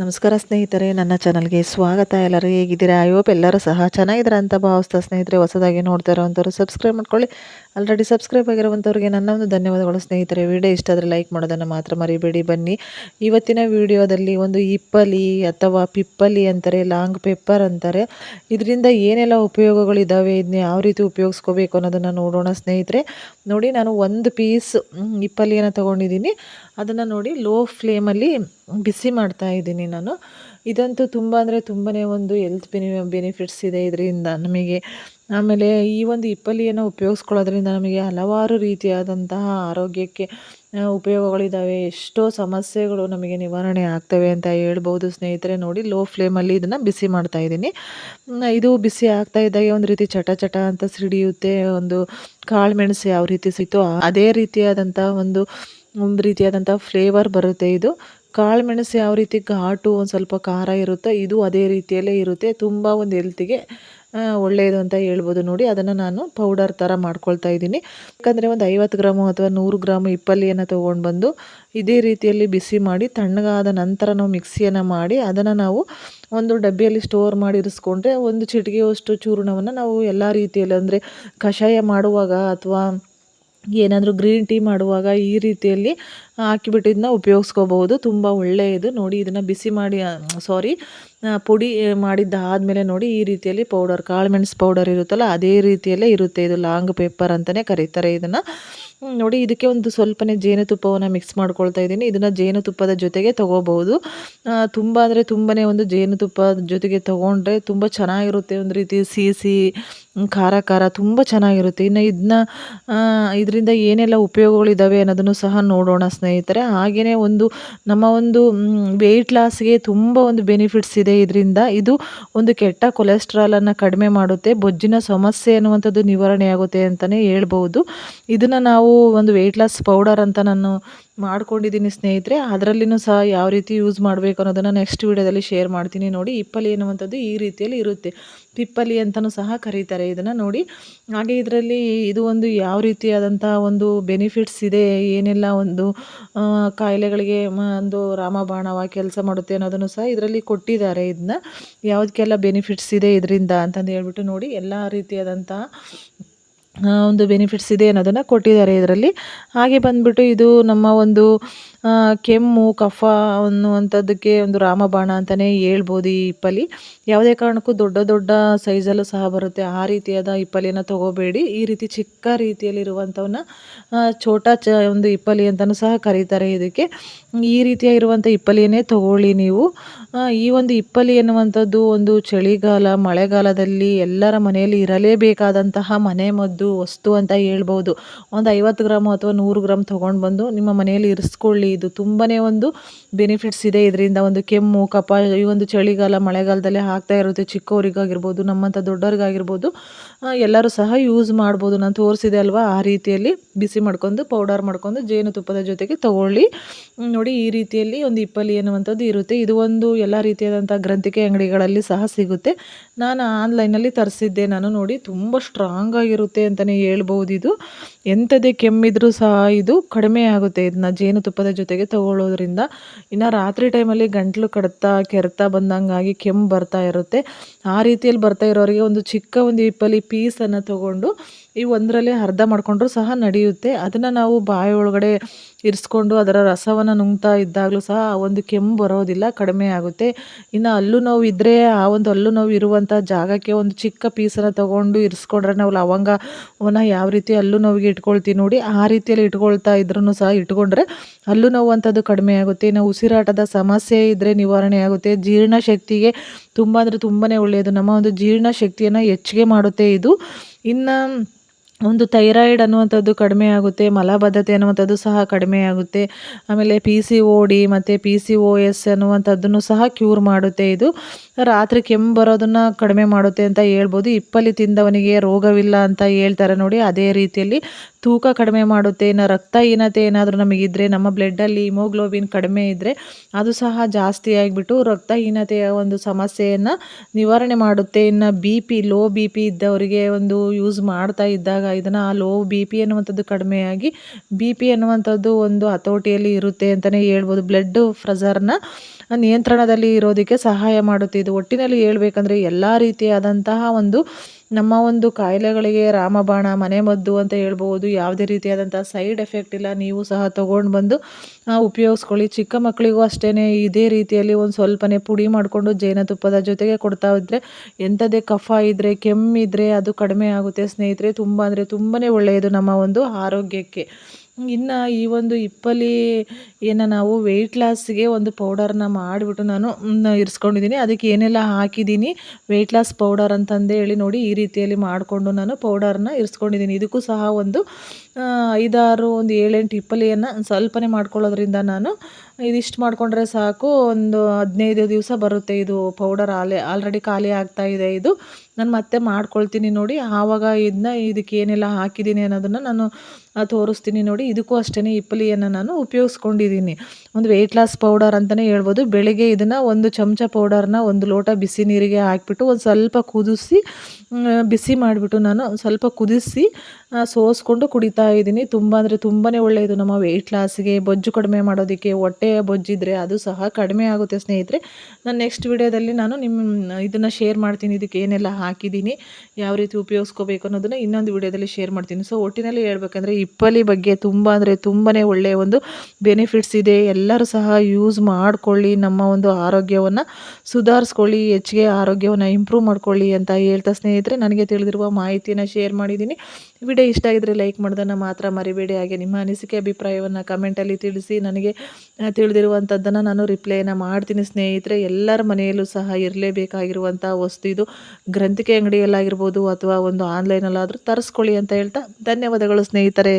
ನಮಸ್ಕಾರ ಸ್ನೇಹಿತರೆ, ನನ್ನ ಚಾನಲ್ಗೆ ಸ್ವಾಗತ. ಎಲ್ಲರೂ ಹೇಗಿದ್ದೀರಾ? ಐ ಹೋಪ್ ಎಲ್ಲರೂ ಸಹ ಚೆನ್ನಾಗಿದ್ದೀರಾ ಅಂತ ಭಾವಿಸ್ತಾ ಸ್ನೇಹಿತರೆ, ಹೊಸದಾಗಿ ನೋಡ್ತಾ ಇರೋವಂಥವ್ರು ಸಬ್ಸ್ಕ್ರೈಬ್ ಮಾಡ್ಕೊಳ್ಳಿ. ಆಲ್ರೆಡಿ ಸಬ್ಸ್ಕ್ರೈಬ್ ಆಗಿರುವಂಥವ್ರಿಗೆ ನನ್ನ ಒಂದು ಧನ್ಯವಾದಗಳು ಸ್ನೇಹಿತರೆ. ವಿಡಿಯೋ ಇಷ್ಟ ಆದರೆ ಲೈಕ್ ಮಾಡೋದನ್ನು ಮಾತ್ರ ಮರಿಬೇಡಿ. ಬನ್ನಿ. ಇವತ್ತಿನ ವಿಡಿಯೋದಲ್ಲಿ ಒಂದು ಇಪ್ಪಲಿ ಅಥವಾ ಪಿಪ್ಪಲಿ ಅಂತಾರೆ ಲಾಂಗ್ ಪೇಪರ್ ಅಂತಾರೆ. ಇದರಿಂದ ಏನೆಲ್ಲ ಉಪಯೋಗಗಳಿದ್ದಾವೆ ಇದನ್ನ ಯಾವ ರೀತಿ ಉಪಯೋಗಿಸ್ಕೋಬೇಕು ಅನ್ನೋದನ್ನು ನೋಡೋಣ ಸ್ನೇಹಿತರೆ. ನೋಡಿ, ನಾನು ಒಂದು ಪೀಸ್ ಇಪ್ಪಲಿಯನ್ನು ತೊಗೊಂಡಿದ್ದೀನಿ. ಅದನ್ನು ನೋಡಿ ಲೋ ಫ್ಲೇಮಲ್ಲಿ ಬಿಸಿ ಮಾಡ್ತಾ ಇದ್ದೀನಿ ನಾನು. ಇದಂತೂ ತುಂಬ ಅಂದರೆ ತುಂಬನೇ ಒಂದು ಎಲ್ತ್ ಬೆನಿ ಬೆನಿಫಿಟ್ಸ್ ಇದೆ ಇದರಿಂದ ನಮಗೆ. ಆಮೇಲೆ ಈ ಒಂದು ಇಪ್ಪಲಿಯನ್ನು ಉಪಯೋಗಿಸ್ಕೊಳ್ಳೋದ್ರಿಂದ ನಮಗೆ ಹಲವಾರು ರೀತಿಯಾದಂತಹ ಆರೋಗ್ಯಕ್ಕೆ ಉಪಯೋಗಗಳಿದ್ದಾವೆ ಎಷ್ಟೋ ಸಮಸ್ಯೆಗಳು ನಮಗೆ ನಿವಾರಣೆ ಆಗ್ತವೆ ಅಂತ ಹೇಳ್ಬೋದು ಸ್ನೇಹಿತರೆ ನೋಡಿ. ಲೋ ಫ್ಲೇಮಲ್ಲಿ ಇದನ್ನು ಬಿಸಿ ಮಾಡ್ತಾ ಇದ್ದೀನಿ. ಇದು ಬಿಸಿ ಆಗ್ತಾ ಇದ್ದಾಗೆ ಒಂದು ರೀತಿ ಚಟ ಚಟ ಅಂತ ಸಿಡಿಯುತ್ತೆ. ಒಂದು ಕಾಳು ಮೆಣಸು ಯಾವ ರೀತಿ ಸಿಕ್ತೋ ಅದೇ ರೀತಿಯಾದಂಥ ಒಂದು ಒಂದು ರೀತಿಯಾದಂಥ ಫ್ಲೇವರ್ ಬರುತ್ತೆ ಇದು. ಕಾಳು ಮೆಣಸು ಯಾವ ರೀತಿ ಘಾಟು ಒಂದು ಸ್ವಲ್ಪ ಖಾರ ಇರುತ್ತೋ ಇದು ಅದೇ ರೀತಿಯಲ್ಲೇ ಇರುತ್ತೆ. ತುಂಬ ಒಂದು ಹೆಲ್ತಿಗೆ ಒಳ್ಳೆಯದು ಅಂತ ಹೇಳ್ಬೋದು ನೋಡಿ. ಅದನ್ನು ನಾನು ಪೌಡರ್ ಥರ ಮಾಡ್ಕೊಳ್ತಾ ಇದ್ದೀನಿ. ಯಾಕಂದರೆ ಒಂದು ಐವತ್ತು ಗ್ರಾಮು ಅಥವಾ ನೂರು ಗ್ರಾಮು ಇಪ್ಪಲ್ಲಿಯನ್ನು ತೊಗೊಂಡು ಬಂದು ಇದೇ ರೀತಿಯಲ್ಲಿ ಬಿಸಿ ಮಾಡಿ, ತಣ್ಣಗಾದ ನಂತರ ನಾವು ಮಿಕ್ಸಿಯನ್ನು ಮಾಡಿ, ಅದನ್ನು ನಾವು ಒಂದು ಡಬ್ಬಿಯಲ್ಲಿ ಸ್ಟೋರ್ ಮಾಡಿ ಇರಿಸ್ಕೊಂಡ್ರೆ ಒಂದು ಚಿಟಿಗೆಯಷ್ಟು ಚೂರ್ಣವನ್ನು ನಾವು ಎಲ್ಲ ರೀತಿಯಲ್ಲಿ ಅಂದರೆ ಕಷಾಯ ಮಾಡುವಾಗ ಅಥವಾ ಏನಾದರೂ ಗ್ರೀನ್ ಟೀ ಮಾಡುವಾಗ ಈ ರೀತಿಯಲ್ಲಿ ಹಾಕಿಬಿಟ್ಟು ಇದನ್ನ ಉಪಯೋಗಿಸ್ಕೋಬಹುದು. ತುಂಬ ಒಳ್ಳೆಯದು. ನೋಡಿ, ಇದನ್ನು ಬಿಸಿ ಮಾಡಿ ಸಾರಿ ಪುಡಿ ಮಾಡಿದ್ದಾದಮೇಲೆ ನೋಡಿ, ಈ ರೀತಿಯಲ್ಲಿ ಪೌಡರ್, ಕಾಳು ಮೆಣಸು ಪೌಡರ್ ಇರುತ್ತಲ್ಲ, ಅದೇ ರೀತಿಯಲ್ಲೇ ಇರುತ್ತೆ. ಇದು ಲಾಂಗ್ ಪೇಪರ್ ಅಂತಲೇ ಕರೀತಾರೆ ಇದನ್ನು. ನೋಡಿ, ಇದಕ್ಕೆ ಒಂದು ಸ್ವಲ್ಪನೇ ಜೇನುತುಪ್ಪವನ್ನು ಮಿಕ್ಸ್ ಮಾಡ್ಕೊಳ್ತಾ ಇದ್ದೀನಿ. ಇದನ್ನು ಜೇನುತುಪ್ಪದ ಜೊತೆಗೆ ತೊಗೋಬಹುದು. ತುಂಬ ಅಂದರೆ ತುಂಬನೇ ಒಂದು ಜೇನುತುಪ್ಪದ ಜೊತೆಗೆ ತೊಗೊಂಡ್ರೆ ತುಂಬ ಚೆನ್ನಾಗಿರುತ್ತೆ. ಒಂದು ರೀತಿ ಸಿಹಿ ಸಿಹಿ ಖಾರ ಖಾರ ತುಂಬ ಚೆನ್ನಾಗಿರುತ್ತೆ. ಇನ್ನು ಇದನ್ನ ಇದರಿಂದ ಏನೆಲ್ಲ ಉಪಯೋಗಗಳಿದ್ದಾವೆ ಅನ್ನೋದನ್ನು ಸಹ ನೋಡೋಣ ಸ್ನೇಹಿತರೆ. ಹಾಗೆಯೇ ಒಂದು ನಮ್ಮ ಒಂದು ವೆಯ್ಟ್ ಲಾಸ್ಗೆ ತುಂಬ ಒಂದು ಬೆನಿಫಿಟ್ಸ್ ಇದೆ ಇದರಿಂದ. ಇದು ಒಂದು ಕೆಟ್ಟ ಕೊಲೆಸ್ಟ್ರಾಲನ್ನು ಕಡಿಮೆ ಮಾಡುತ್ತೆ. ಬೊಜ್ಜಿನ ಸಮಸ್ಯೆ ಅನ್ನುವಂಥದ್ದು ನಿವಾರಣೆ ಆಗುತ್ತೆ ಅಂತಲೇ ಹೇಳ್ಬೋದು ಇದನ್ನು ನಾವು ಒಂದು ವೆಯ್ಟ್ ಲಾಸ್ ಪೌಡರ್ ಅಂತ ನಾನು ಮಾಡ್ಕೊಂಡಿದ್ದೀನಿ ಸ್ನೇಹಿತರೆ, ಅದರಲ್ಲಿನೂ ಸಹ ಯಾವ ರೀತಿ ಯೂಸ್ ಮಾಡಬೇಕು ಅನ್ನೋದನ್ನು ನೆಕ್ಸ್ಟ್ ವೀಡಿಯೋದಲ್ಲಿ ಶೇರ್ ಮಾಡ್ತೀನಿ ನೋಡಿ. ಇಪ್ಪಲಿ ಎನ್ನುವಂಥದ್ದು ಈ ರೀತಿಯಲ್ಲಿ ಇರುತ್ತೆ. ಪಿಪ್ಪಲಿ ಅಂತಲೂ ಸಹ ಕರೀತಾರೆ ಇದನ್ನು ನೋಡಿ. ಹಾಗೆ ಇದರಲ್ಲಿ ಇದು ಒಂದು ಯಾವ ರೀತಿಯಾದಂಥ ಒಂದು ಬೆನಿಫಿಟ್ಸ್ ಇದೆ, ಏನೆಲ್ಲ ಒಂದು ಕಾಯಿಲೆಗಳಿಗೆ ಒಂದು ರಾಮಬಾಣವ ಕೆಲಸ ಮಾಡುತ್ತೆ ಅನ್ನೋದನ್ನು ಸಹ ಇದರಲ್ಲಿ ಕೊಟ್ಟಿದ್ದಾರೆ ಇದನ್ನ. ಯಾವುದಕ್ಕೆಲ್ಲ ಬೆನಿಫಿಟ್ಸ್ ಇದೆ ಇದರಿಂದ ಅಂತಂದು ಹೇಳ್ಬಿಟ್ಟು ನೋಡಿ. ಎಲ್ಲ ರೀತಿಯಾದಂಥ ಒಂದು ಬೆನಿಫಿಟ್ಸ್ ಇದೆ ಅನ್ನೋದನ್ನು ಕೊಟ್ಟಿದ್ದಾರೆ ಇದರಲ್ಲಿ. ಹಾಗೆ ಬಂದುಬಿಟ್ಟು ಇದು ನಮ್ಮ ಒಂದು ಕೆಮ್ಮು, ಕಫ ಅನ್ನುವಂಥದ್ದಕ್ಕೆ ಒಂದು ರಾಮಬಾಣ ಅಂತಲೇ ಹೇಳ್ಬೋದು ಈ ಇಪ್ಪಲಿ ಯಾವುದೇ ಕಾರಣಕ್ಕೂ ದೊಡ್ಡ ದೊಡ್ಡ ಸೈಜಲ್ಲೂ ಸಹ ಬರುತ್ತೆ. ಆ ರೀತಿಯಾದ ಇಪ್ಪಲಿನ ತಗೋಬೇಡಿ. ಈ ರೀತಿ ಚಿಕ್ಕ ರೀತಿಯಲ್ಲಿರುವಂಥವನ್ನ ಛೋಟ ಚ ಒಂದು ಇಪ್ಪಲಿ ಅಂತಲೂ ಸಹ ಕರೀತಾರೆ ಇದಕ್ಕೆ. ಈ ರೀತಿಯಾಗಿರುವಂಥ ಇಪ್ಪಲಿಯನ್ನೇ ತಗೊಳ್ಳಿ ನೀವು. ಈ ಒಂದು ಇಪ್ಪಲಿ ಎನ್ನುವಂಥದ್ದು ಒಂದು ಚಳಿಗಾಲ, ಮಳೆಗಾಲದಲ್ಲಿ ಎಲ್ಲರ ಮನೆಯಲ್ಲಿ ಇರಲೇಬೇಕಾದಂತಹ ಮನೆ ಮದ್ದು, ವಸ್ತು ಅಂತ ಹೇಳ್ಬೋದು. ಒಂದು ಐವತ್ತು ಗ್ರಾಮ್ ಅಥವಾ ನೂರು ಗ್ರಾಮ್ ತೊಗೊಂಡು ಬಂದು ನಿಮ್ಮ ಮನೆಯಲ್ಲಿ ಇರಿಸ್ಕೊಳ್ಳಿ. ಇದು ತುಂಬಾ ಒಂದು ಬೆನಿಫಿಟ್ಸ್ ಇದೆ. ಇದರಿಂದ ಒಂದು ಕೆಮ್ಮು ಕಪ ಈ ಒಂದು ಚಳಿಗಾಲ, ಮಳೆಗಾಲದಲ್ಲಿ ಹಾಕ್ತಾ ಇರುತ್ತೆ. ಚಿಕ್ಕವರಿಗಾಗಿರ್ಬೋದು, ನಮ್ಮಂಥ ದೊಡ್ಡವ್ರಿಗಾಗಿರ್ಬೋದು ಎಲ್ಲರೂ ಸಹ ಯೂಸ್ ಮಾಡ್ಬೋದು. ನಾನು ತೋರಿಸಿದೆ ಅಲ್ವಾ, ಆ ರೀತಿಯಲ್ಲಿ ಬಿಸಿ ಮಾಡ್ಕೊಂಡು ಪೌಡರ್ ಮಾಡ್ಕೊಂಡು ಜೇನುತುಪ್ಪದ ಜೊತೆಗೆ ತೊಗೊಳ್ಳಿ. ನೋಡಿ, ಈ ರೀತಿಯಲ್ಲಿ ಒಂದು ಇಪ್ಪಲಿ ಅನ್ನುವಂಥದ್ದು ಇರುತ್ತೆ. ಇದು ಒಂದು ಎಲ್ಲ ರೀತಿಯಾದಂಥ ಗ್ರಂಥಿಕೆ ಅಂಗಡಿಗಳಲ್ಲಿ ಸಹ ಸಿಗುತ್ತೆ. ನಾನು ಆನ್ಲೈನಲ್ಲಿ ತರಿಸಿದ್ದೆ. ನಾನು ನೋಡಿ, ತುಂಬ ಸ್ಟ್ರಾಂಗ್ ಆಗಿರುತ್ತೆ ಅಂತಲೇ ಹೇಳ್ಬೋದು ಇದು. ಎಂಥದೇ ಕೆಮ್ಮಿದ್ರೂ ಸಹ ಇದು ಕಡಿಮೆ ಆಗುತ್ತೆ. ಇದನ್ನ ಜೇನುತುಪ್ಪದ ಜೊತೆಗೆ ತಗೊಳ್ಳೋದ್ರಿಂದ ಇನ್ನು ರಾತ್ರಿ ಟೈಮಲ್ಲಿ ಗಂಟ್ಲು ಕಡ್ತಾ, ಕೆರೆತ ಬಂದಂಗಾಗಿ ಕೆಮ್ಮು ಬರ್ತಾ ಇರುತ್ತೆ. ಆ ರೀತಿಯಲ್ಲಿ ಬರ್ತಾ ಇರೋರಿಗೆ ಒಂದು ಚಿಕ್ಕ ಒಂದು ಇಪ್ಪಲಿ ಪೀಸನ್ನು ತೊಗೊಂಡು ಈ ಒಂದರಲ್ಲೇ ಅರ್ಧ ಮಾಡಿಕೊಂಡ್ರು ಸಹ ನಡೆಯುತ್ತೆ. ಅದನ್ನು ನಾವು ಬಾಯಿ ಒಳಗಡೆ ಇರಿಸ್ಕೊಂಡು ಅದರ ರಸವನ್ನು ನುಂಗ್ತಾ ಇದ್ದಾಗಲೂ ಸಹ ಆ ಒಂದು ಕೆಮ್ಮು ಬರೋದಿಲ್ಲ, ಕಡಿಮೆ ಆಗುತ್ತೆ. ಇನ್ನು ಹಲ್ಲು ನೋವು ಇದ್ದರೆ ಆ ಒಂದು ಹಲ್ಲು ನೋವು ಇರುವಂಥ ಜಾಗಕ್ಕೆ ಒಂದು ಚಿಕ್ಕ ಪೀಸನ್ನು ತೊಗೊಂಡು ಇರಿಸ್ಕೊಂಡ್ರೆ ನಾವು ಲವಂಗವನ್ನು ಯಾವ ರೀತಿ ಹಲ್ಲು ನೋವಿಗೆ ಇಟ್ಕೊಳ್ತೀವಿ ನೋಡಿ, ಆ ರೀತಿಯಲ್ಲಿ ಇಟ್ಕೊಳ್ತಾ ಇದ್ರೂ ಸಹ ಇಟ್ಕೊಂಡ್ರೆ ಹಲ್ಲು ನೋವು ಅಂಥದ್ದು ಕಡಿಮೆ ಆಗುತ್ತೆ. ಇನ್ನು ಉಸಿರಾಟದ ಸಮಸ್ಯೆ ಇದ್ದರೆ ನಿವಾರಣೆ ಆಗುತ್ತೆ. ಜೀರ್ಣಶಕ್ತಿಗೆ ತುಂಬ ಅಂದರೆ ತುಂಬಾ ಒಳ್ಳೆಯದು. ನಮ್ಮ ಒಂದು ಜೀರ್ಣಶಕ್ತಿಯನ್ನು ಹೆಚ್ಚಿಗೆ ಮಾಡುತ್ತೆ ಇದು. ಇನ್ನು ಒಂದು ಥೈರಾಯ್ಡ್ ಅನ್ನುವಂಥದ್ದು ಕಡಿಮೆ ಆಗುತ್ತೆ, ಮಲಬದ್ಧತೆ ಅನ್ನುವಂಥದ್ದು ಸಹ ಕಡಿಮೆ ಆಗುತ್ತೆ. ಆಮೇಲೆ ಪಿ ಸಿ ಓ ಡಿ ಮತ್ತು ಪಿ ಸಿ ಓ ಎಸ್ ಅನ್ನುವಂಥದ್ದನ್ನು ಸಹ ಕ್ಯೂರ್ ಮಾಡುತ್ತೆ. ಇದು ರಾತ್ರಿ ಕೆಮ್ಮು ಬರೋದನ್ನು ಕಡಿಮೆ ಮಾಡುತ್ತೆ ಅಂತ ಹೇಳ್ಬೋದು. ಇಪ್ಪಲಿ ತಿಂದವನಿಗೆ ರೋಗವಿಲ್ಲ ಅಂತ ಹೇಳ್ತಾರೆ ನೋಡಿ, ಅದೇ ರೀತಿಯಲ್ಲಿ ತೂಕ ಕಡಿಮೆ ಮಾಡುತ್ತೆ ಇನ್ನು ರಕ್ತಹೀನತೆ ಏನಾದರೂ ನಮಗಿದ್ರೆ, ನಮ್ಮ ಬ್ಲಡ್ಡಲ್ಲಿ ಹಿಮೋಗ್ಲೋಬಿನ್ ಕಡಿಮೆ ಇದ್ದರೆ ಅದು ಸಹ ಜಾಸ್ತಿ ಆಗಿಬಿಟ್ಟು ರಕ್ತಹೀನತೆಯ ಒಂದು ಸಮಸ್ಯೆಯನ್ನು ನಿವಾರಣೆ ಮಾಡುತ್ತೆ. ಇನ್ನು B P low B P ಇದ್ದವರಿಗೆ ಒಂದು ಯೂಸ್ ಮಾಡ್ತಾ ಇದ್ದಾಗ ಇದನ್ನು ಆ ಲೋ ಬಿ ಪಿ ಅನ್ನುವಂಥದ್ದು ಕಡಿಮೆಯಾಗಿ ಬಿ ಪಿ ಅನ್ನುವಂಥದ್ದು ಒಂದು ಹತೋಟಿಯಲ್ಲಿ ಇರುತ್ತೆ ಅಂತಲೇ ಹೇಳ್ಬೋದು. ಬ್ಲಡ್ ಫ್ರೆಷರ್ನ ನಿಯಂತ್ರಣದಲ್ಲಿ ಇರೋದಕ್ಕೆ ಸಹಾಯ ಮಾಡುತ್ತೆ. ಇದು ಒಟ್ಟಿನಲ್ಲಿ ಹೇಳ್ಬೇಕಂದ್ರೆ ಎಲ್ಲ ರೀತಿಯಾದಂತಹ ಒಂದು ನಮ್ಮ ಒಂದು ಕಾಯಿಲೆಗಳಿಗೆ ರಾಮಬಾಣ ಮನೆಮದ್ದು ಅಂತ ಹೇಳ್ಬೋದು ಯಾವುದೇ ರೀತಿಯಾದಂಥ ಸೈಡ್ ಎಫೆಕ್ಟ್ ಇಲ್ಲ. ನೀವು ಸಹ ತೊಗೊಂಡು ಬಂದು ಉಪಯೋಗಿಸ್ಕೊಳ್ಳಿ. ಚಿಕ್ಕ ಮಕ್ಕಳಿಗೂ ಅಷ್ಟೇ ಇದೇ ರೀತಿಯಲ್ಲಿ ಒಂದು ಸ್ವಲ್ಪನೇ ಪುಡಿ ಮಾಡಿಕೊಂಡು ಜೇನುತುಪ್ಪದ ಜೊತೆಗೆ ಕೊಡ್ತಾ ಇದ್ದರೆ ಎಂಥದೇ ಕಫ ಇದ್ದರೆ ಕೆಮ್ಮಿದ್ರೆ ಅದು ಕಡಿಮೆ ಆಗುತ್ತೆ. ಸ್ನೇಹಿತರೆ, ತುಂಬ ಅಂದರೆ ತುಂಬಾ ಒಳ್ಳೆಯದು ನಮ್ಮ ಒಂದು ಆರೋಗ್ಯಕ್ಕೆ. ಇನ್ನು ಈ ಒಂದು ಇಪ್ಪಲಿ ಏನು ನಾವು ವೆಯ್ಟ್ ಲಾಸ್ಗೆ ಒಂದು ಪೌಡರ್ನ ಮಾಡಿಬಿಟ್ಟು ನಾನು ಇರಿಸ್ಕೊಂಡಿದ್ದೀನಿ ಅದಕ್ಕೆ ಏನೆಲ್ಲ ಹಾಕಿದ್ದೀನಿ ವೆಯ್ಟ್ ಲಾಸ್ ಪೌಡರ್ ಅಂತಂದೇಳಿ ನೋಡಿ ಈ ರೀತಿಯಲ್ಲಿ ಮಾಡಿಕೊಂಡು ನಾನು ಪೌಡರ್ನ ಇರಿಸ್ಕೊಂಡಿದ್ದೀನಿ ಇದಕ್ಕೂ ಸಹ ಒಂದು ಐದಾರು ಒಂದು ಏಳೆಂಟು ಹಿಪ್ಪಲಿಯನ್ನು ಸ್ವಲ್ಪನೇ ಮಾಡ್ಕೊಳ್ಳೋದ್ರಿಂದ ನಾನು ಇದಿಷ್ಟು ಮಾಡಿಕೊಂಡ್ರೆ ಸಾಕು. ಒಂದು ಹದಿನೈದು ದಿವಸ ಬರುತ್ತೆ ಇದು ಪೌಡರ್ ಆಲೆ ಆಲ್ರೆಡಿ ಖಾಲಿ ಆಗ್ತಾ ಇದೆ ಇದು. ನಾನು ಮತ್ತೆ ಮಾಡ್ಕೊಳ್ತೀನಿ ನೋಡಿ. ಆವಾಗ ಇದನ್ನ ಇದಕ್ಕೆ ಏನೆಲ್ಲ ಹಾಕಿದ್ದೀನಿ ಅನ್ನೋದನ್ನು ನಾನು ತೋರಿಸ್ತೀನಿ ನೋಡಿ. ಇದಕ್ಕೂ ಅಷ್ಟೇ ಇಪ್ಪಲಿಯನ್ನು ನಾನು ಉಪಯೋಗಿಸ್ಕೊಂಡಿದ್ದೀನಿ. ಒಂದು ವೆಯ್ಟ್ ಲಾಸ್ ಪೌಡರ್ ಅಂತಲೇ ಹೇಳ್ಬೋದು. ಬೆಳಿಗ್ಗೆ ಇದನ್ನು ಒಂದು ಚಮಚ ಪೌಡರ್ನ ಒಂದು ಲೋಟ ಬಿಸಿ ನೀರಿಗೆ ಹಾಕಿಬಿಟ್ಟು ಒಂದು ಸ್ವಲ್ಪ ಕುದಿಸಿ ಬಿಸಿ ಮಾಡಿಬಿಟ್ಟು ನಾನು ಸ್ವಲ್ಪ ಕುದಿಸಿ ಸೋಸ್ಕೊಂಡು ಕುಡಿತಾ ಇದ್ದೀನಿ. ತುಂಬ ಅಂದರೆ ತುಂಬಾ ಒಳ್ಳೆಯದು. ನಮ್ಮ ವೆಯ್ಟ್ ಲಾಸ್ಗೆ ಬೊಜ್ಜು ಕಡಿಮೆ ಮಾಡೋದಕ್ಕೆ, ಹೊಟ್ಟೆ ಬೊಜ್ಜಿದ್ರೆ ಅದು ಸಹ ಕಡಿಮೆ ಆಗುತ್ತೆ ಸ್ನೇಹಿತರೆ. ನಾನು ನೆಕ್ಸ್ಟ್ ವಿಡಿಯೋದಲ್ಲಿ ನಾನು ನಿಮ್ಮ ಇದನ್ನು ಶೇರ್ ಮಾಡ್ತೀನಿ. ಇದಕ್ಕೆ ಏನೆಲ್ಲ ಹಾಕಿದ್ದೀನಿ, ಯಾವ ರೀತಿ ಉಪಯೋಗಿಸ್ಕೋಬೇಕು ಅನ್ನೋದನ್ನು ಇನ್ನೊಂದು ವಿಡಿಯೋದಲ್ಲಿ ಶೇರ್ ಮಾಡ್ತೀನಿ. ಸೊ ಒಟ್ಟಿನಲ್ಲಿ ಹೇಳ್ಬೇಕಂದ್ರೆ ಇಪ್ಪಲಿ ಬಗ್ಗೆ ತುಂಬ ಅಂದರೆ ತುಂಬಾ ಒಳ್ಳೆಯ ಒಂದು ಬೆನಿಫಿಟ್ಸ್ ಇದೆ. ಎಲ್ಲರೂ ಸಹ ಯೂಸ್ ಮಾಡಿಕೊಳ್ಳಿ. ನಮ್ಮ ಒಂದು ಆರೋಗ್ಯವನ್ನು ಸುಧಾರಿಸ್ಕೊಳ್ಳಿ. ಹೆಚ್ಚಿಗೆ ಆರೋಗ್ಯವನ್ನು ಇಂಪ್ರೂವ್ ಮಾಡ್ಕೊಳ್ಳಿ ಅಂತ ಹೇಳ್ತಾ ಸ್ನೇಹಿತರೆ. ನನಗೆ ತಿಳಿದಿರುವ ಮಾಹಿತಿಯನ್ನು ಶೇರ್ ಮಾಡಿದ್ದೀನಿ. ವಿಡಿಯೋ ಇಷ್ಟ ಆಗಿದ್ರೆ ಲೈಕ್ ಮಾಡೋದನ್ನು ಮಾತ್ರ ಮರಿಬೇಡಿ. ಹಾಗೆ ನಿಮ್ಮ ಅನಿಸಿಕೆ, ಅಭಿಪ್ರಾಯವನ್ನು ಕಮೆಂಟಲ್ಲಿ ತಿಳಿಸಿ. ನನಗೆ ತಿಳಿದಿರುವಂಥದ್ದನ್ನು ನಾನು ರಿಪ್ಲೈನ ಮಾಡ್ತೀನಿ ಸ್ನೇಹಿತರೆ. ಎಲ್ಲರ ಮನೆಯಲ್ಲೂ ಸಹ ಇರಲೇಬೇಕಾಗಿರುವಂಥ ವಸ್ತು ಇದು. ಗ್ರಂಥಿಕೆ ಅಂಗಡಿಯಲ್ಲಾಗಿರ್ಬೋದು ಅಥವಾ ಒಂದು ಆನ್ಲೈನಲ್ಲಾದರೂ ತರಿಸ್ಕೊಳ್ಳಿ ಅಂತ ಹೇಳ್ತಾ ಧನ್ಯವಾದಗಳು ಸ್ನೇಹಿತರೆ.